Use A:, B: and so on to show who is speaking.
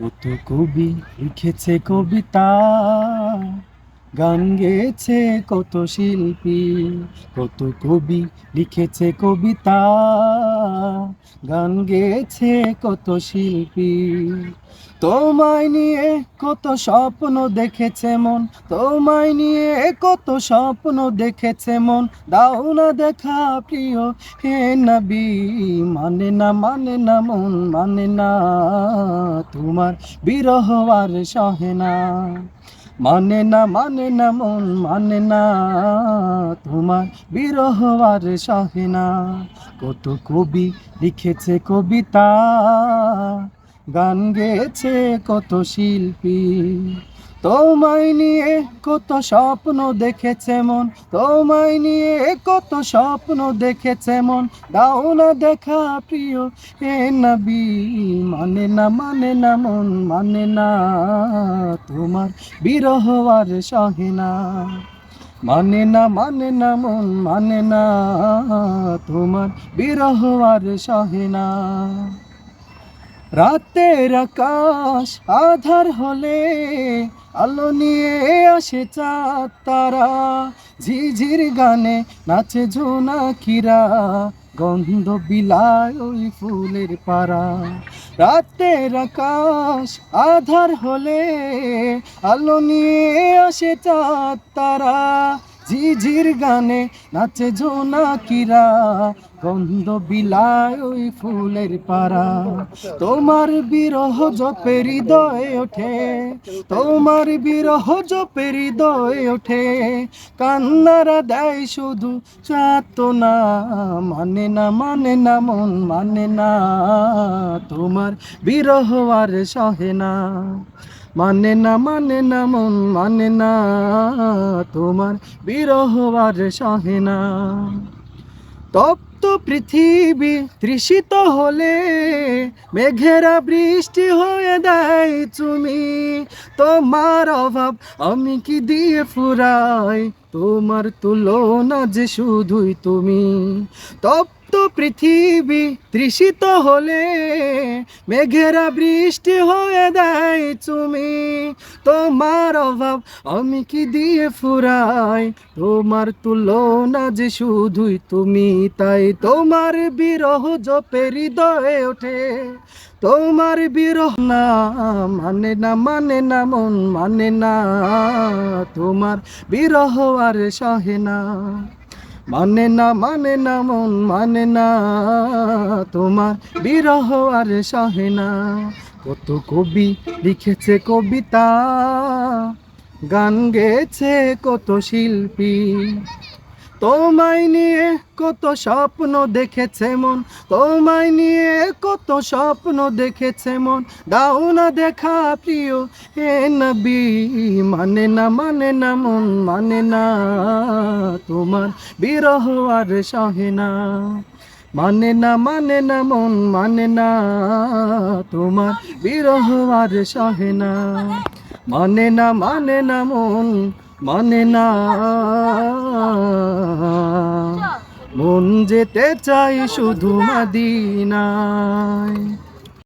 A: কত কবি লিখেছে কবিতা? গান গেয়েছে কত শিল্পী, কত কবি লিখেছে কবিতা। গান গেয়েছে কত শিল্পী, তোমায় নিয়ে কত স্বপ্ন দেখেছে মন। তোমায় নিয়ে কত স্বপ্ন দেখেছে মন। দাও না দেখা প্রিয়, হে নবী। মানে না মানে না মন মানে না তোমার বিরহ আর সহে না। মানে না মানে না, মন মানে না। তোমার বিরহ সহে না। কত কবি লিখেছে কবিতা, গান গেয়েছে কত শিল্পী। তোমায় নিয়ে কত স্বপ্ন দেখেছে মন, তোমায় নিয়ে কত স্বপ্ন দেখেছে মন। দাও না দেখা প্রিয় হে নবী মানে না মানে না মন মানে না তোমার বিরহ আর সহে না। মানে না মানে না মন মানে না তোমার বিরহ আর সহে না। রাতের আকাশ আধার হলে আলো নিয়ে আসে চাঁদ তারা। ঝিঝির গানে নাচে জোনাকিরা গন্ধ বিলায় ওই ফুলের পাড়া। রাতের আকাশ আধার হলে আলো নিয়ে আসে চাঁদ তারা। ঝিঝির গানে নাচে জোনাকিরা গন্ধ বিলায় ওই ফুলের পাড়া। তোমার বিরহ জপে হৃদয়ে ওঠে, তোমার বিরহ জপে হৃদয়ে ওঠে। কান্নারা দেয় শুধু চাত না মানে না মানে না, মন মানে না। তোমার বিরহ আর সহে না। মানে না মানে না, মন মানে না, তোমার বিরহ আর না। তপ্ত পৃথিবী তৃষিত হলে মেঘেরা বৃষ্টি হয়ে দেয় তুমি। তোমার অভাব আমি কি দিয়ে ফুরাই? তোমার তুলনা যে শুধুই তুমি। তপ্ত পৃথিবী তৃষিত হলে মেঘেরা বৃষ্টি হয়ে দেয় তুমি তোমার অভাব আমি কি দিয়ে ফুরাই? তোমার তুলনা যে শুধুই তুমি, তাই তোমার বিরহ জপে হৃদয়ে ওঠে। তোমার বিরহ না মানে না মানে না, মন মানে না। তোমার বিরহ আর সহে না। মানে না মানে না, মন মানে না। তোমার বিরহ আর সহে না। কত কবি লিখেছে কবিতা, গান গেছে কত শিল্পী। তোমায় নিয়ে কত স্বপ্ন দেখেছে মন, তোমায় নিয়ে কত স্বপ্ন দেখেছে মন। দাও না দেখা প্রিয়, হে নবী মানে না মানে না মন মানে না তোমার বিরহ আর সহে না। মানে না মানে না মন মানে না তোমার বিরহ আর সহে না। মানে না মানে না মন মানে না মন যেতে চাই শুধু মদিনায়।